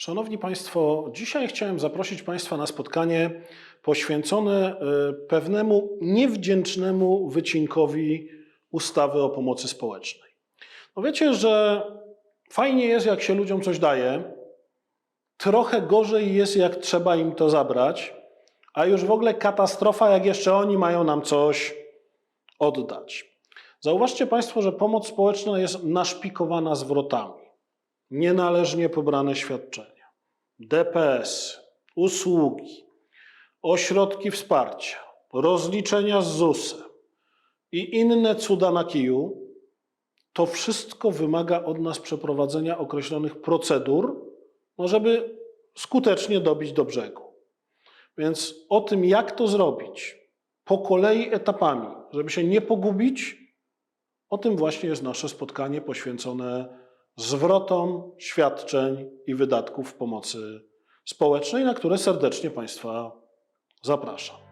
Szanowni Państwo, dzisiaj chciałem zaprosić Państwa na spotkanie poświęcone e, pewnemu niewdzięcznemu wycinkowi ustawy o pomocy społecznej. No wiecie, że fajnie jest, jak się ludziom coś daje, trochę gorzej jest, jak trzeba im to zabrać, a już w ogóle katastrofa, jak jeszcze oni mają nam coś oddać. Zauważcie Państwo, że pomoc społeczna jest naszpikowana zwrotami nienależnie pobrane świadczenia, DPS, usługi, ośrodki wsparcia, rozliczenia z ZUS-em i inne cuda na kiju, to wszystko wymaga od nas przeprowadzenia określonych procedur, no żeby skutecznie dobić do brzegu. Więc o tym, jak to zrobić, po kolei etapami, żeby się nie pogubić, o tym właśnie jest nasze spotkanie poświęcone zwrotom świadczeń i wydatków pomocy społecznej, na które serdecznie Państwa zapraszam.